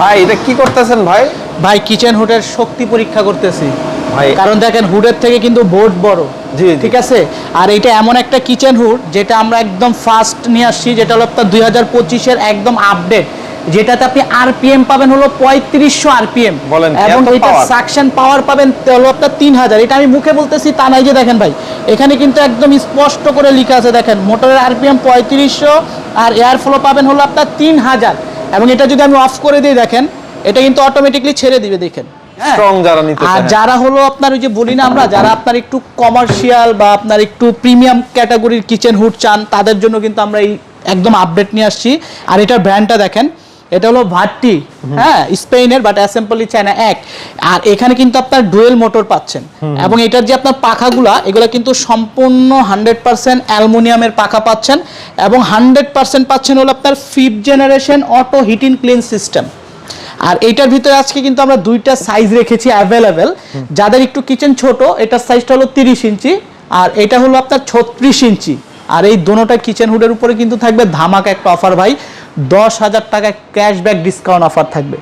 ভাই এটা কি করতেছেন ভাই? ভাই কিচেন হুডের শক্তি পরীক্ষা করতেছি। ভাই কারণ দেখেন হুডের থেকে কিন্তু বোর্ড বড়। ঠিক আছে? আর এটা এমন একটা কিচেন হুড যেটা আমরা একদম ফাস্ট নিয়ে আসছি যেটা হলো আপনার দুই হাজার পঁচিশের একদম আপডেট যেটাতে আপনি আরপিএম পাবেন হলো পঁয়ত্রিশশো আরপিএম এবং এটা সাকশন পাওয়ার পাবেন হলো আপনার তিন হাজার। এটা আমি মুখে বলতেছি তা নাই যে দেখেন ভাই। এখানে কিন্তু একদম স্পষ্ট করে লেখা আছে দেখেন মোটরের আরপিএম পঁয়ত্রিশশো আর এয়ার ফ্লো পাবেন হলো আপনার তিন হাজার। এবং এটা যদি আমি অফ করে দিই দেখেন এটা কিন্তু অটোমেটিকলি ছেড়ে দিবে দেখেন। হ্যাঁ? স্ট্রং যারা নিতে আর যারা হলো আপনার ওই যে বলি না আমরা যারা আপনার একটু কমার্শিয়াল বা আপনার একটু প্রিমিয়াম ক্যাটাগরির কিচেন হুড চান তাদের জন্য কিন্তু আমরা এই একদম আপডেট নিয়ে আসছি। আর এটার ব্র্যান্ডটা দেখেন এটা হলো ভাট্টি হ্যাঁ স্পেনের বাট অ্যাসেম্বলি চায়না এক। আর এখানে কিন্তু আপনার ডুয়েল মোটর পাচ্ছেন। এবং এটার যে আপনার পাখাগুলা এগুলো কিন্তু সম্পূর্ণ হান্ড্রেড পার্সেন্ট অ্যালুমিনিয়ামের পাখা পাচ্ছেন। এবং হান্ড্রেড পার্সেন্ট পাচ্ছেন হলো আপনার fifth generation auto heating clean system আর এইটার ভিতরে আজকে কিন্তু আমরা দুইটা সাইজ রেখেছি অ্যাভেলেবেল যাদের একটু কিচেন ছোট এটার সাইজটা হলো তিরিশ ইঞ্চি। আর এটা হলো আপনার ছত্রিশ ইঞ্চি। আর এই দোনোটা কিচেন হুডের উপরে কিন্তু থাকবে ধামাকা একটা অফার ভাই। দশ হাজার টাকা ক্যাশব্যাক ডিসকাউন্ট অফার থাকবে।